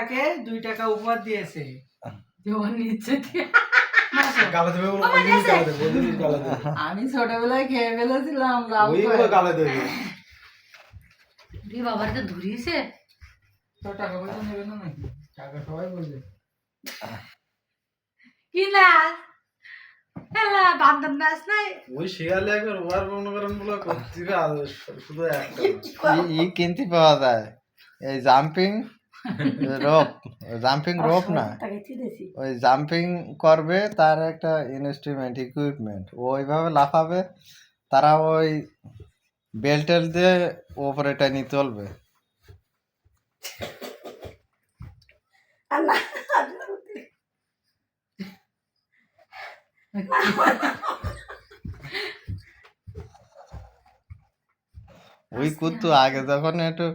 তাকে দুই টাকা উপহার দিয়েছে। দেবে আমি ছোটবেলায় খেয়ে ফেলেছিলাম বাবার তো ধরিয়েছে। টাকা পয়সা নেবে না নাকি? টাকা সবাই বলবে। কি না? বান্দর নাচ নাই? ওই শিয়ালে একবার ওয়ার মনে করেন বলে করতে শুধু একটা। ই কিনতে পাওয়া যায়। এই জাম্পিং রোপ জাম্পিং রোপ না। ওই জাম্পিং করবে তার একটা ইনস্ট্রুমেন্ট ইকুইপমেন্ট ওইভাবে লাফাবে তারা ওই বেল্টেল দিয়ে ওপরে টানি চলবে ওই কুত্তু আগে যখন একটু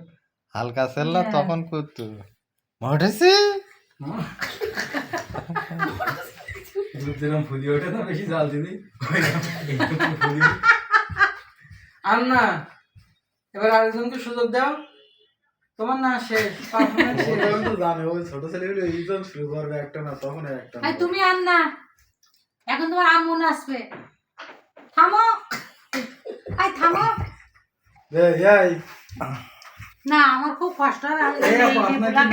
হালকা ছিল না তখন কুত্তু মটেছি দুধ যেরকম ফুলি ওঠে না বেশি জাল আর না এবার আরেকজনকে সুযোগ দাও। তোমার না শেষ পারফরমেন্স তো জানে ওই ছোট ছেলেগুলো এইজন শুরু করবে একটা না তখন একটা না তুমি আন না এখন তোমার আম্মু নাচবে থামো। আই থামো। এই, এই। না আমার খুব কষ্ট হয় আমি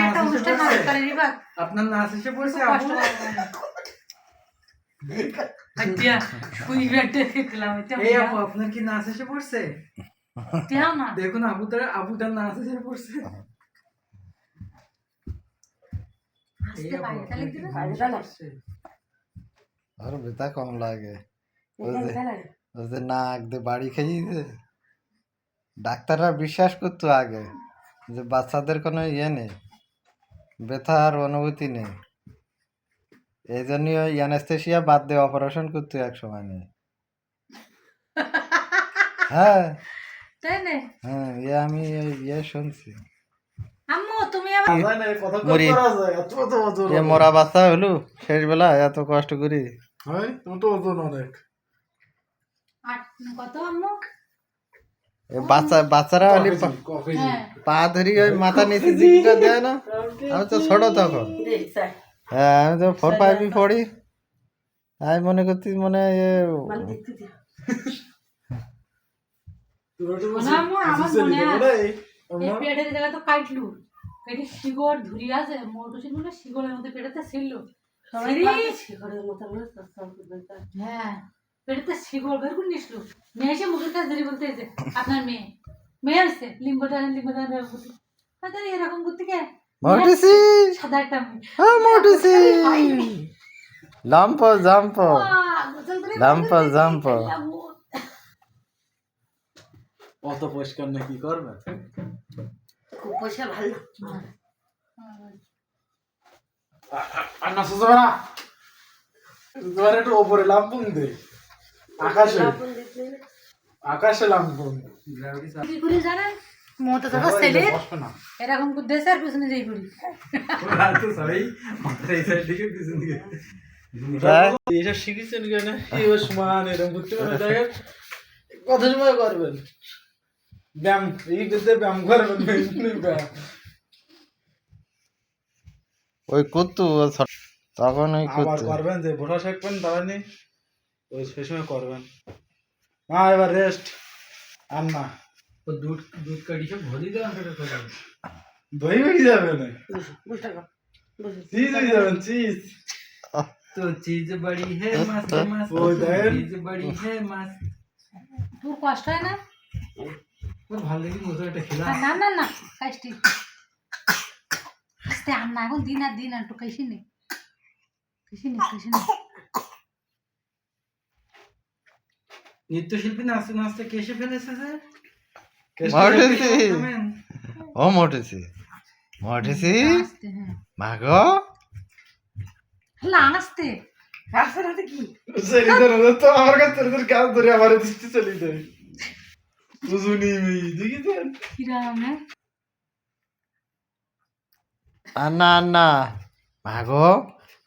একটা অনুষ্ঠান? নাচ করে নিবা আপনার নাচ এসে পড়ছে কষ্ট আপু আচ্ছা শুই বেডে খেতলাম এই আপু আপনার কি নাচ এসে পড়ছে? দেও না। দেখুন আবুটার আবুটার নাচ এসে পড়ছে? আর কম লাগে। নাক দিয়ে বাড়ি খেয়েছে ডাক্তাররা বিশ্বাস করতো আগে। যে বাচ্চাদের কোনো ইয়ে নেই ব্যথার অনুভূতি নেই। এই জন্যই ওই অ্যানেস্থেশিয়া বাদ দিয়ে অপারেশন করতো এক সময় নেই হ্যাঁ। হ্যাঁ ইয়ে আমি ইয়ে শুনছি। আম্মু তুমি আবার যায় না, এই কথা মরি। করা যায়, এত এত ওজন এ মরা বাচ্চা হলো শেষ বেলা এত কষ্ট করি। হয় তোমার তো ওজন অনেক। কত আম্মু? বাচ্চা বাচ্চারা হলে পা-। হ্যাঁ। ধরি ওই মাথা নিচে দিকটা দেয় না? আমি তো ছোট তখন। হ্যাঁ আমি তো ফোর ফাইভই পড়ি। আমি মনে করছি মনে হয়। পেটেতে শিগর বের করে নিসলো মেয়ে এসে মুখের কাছে ধরে বলতে যে আপনার মেয়ে মেয়ে আসছে তাহলে এরকম করতে। কে মটেছি সাদা একটা হ্যাঁ মটেছি লাম্প জাম্প। করে জাম্প। অত পরিষ্কার না কি করবে? খুব পয়সা ভালো আর না সুযোগ না তোমার একটু ওপরে লাম্পুন দে। আকাশে। আকাশে লাম্পুন কি করি জানেন? মতো তো ছেলে। এরকম পিছনে যাই শিখেছেন কেন? সমান করতে পারে দেখেন কত সময় করবেন। ব্যায়াম এই ব্যায়াম করবেন ব্যায়াম। ওই ছোট- তখন ওই আবার করবেন যে ভোটা শেখবেন তাহলে ওই সেই সময় করবেন মা এবার রেস্ট আর না ও দুধ দুধ কাটি সব ভরি দেওয়া সেটা করে দই হয়ে যাবে না চিজ হয়ে যাবেন চিজ तो चीज बड़ी है मस्त मस्त वो देन। चीज बड़ी है मस्त তোর কষ্ট হয় না ওর ভালো লাগে মতো একটা খেলা না না না কাজটি আস্তে আম না এখন দিন আর দিন আর একটু কাইসি নে কাইসি নে কাইসি নে নৃত্যশিল্পী নাচতে নাচতে কেসে ফেলেছে স্যার? মটেছি কমেন। ও হ্যাঁ। হ্যাঁ আস্তে সেই ধরে তো আমার কাছে তোর তোর কাজ ধরে আমার দৃষ্টি চলে যায়। বুঝুনি মেয়ে দেখি তো। কিরাম হ্যাঁ? আন্না আন্না। মাগো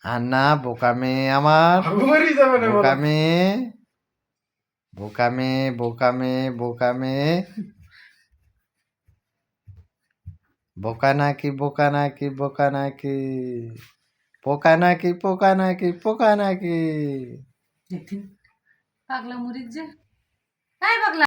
আন্না বোকা মেয়ে আমার আগবারই বোকা মেয়ে বোকা মেয়ে বোকা মেয়ে বোকা বোকা নাকি বোকা নাকি বোকা নাকি পোকা নাকি পোকা নাকি পোকা নাকি পাগলা মরিচ যে। পাগলা।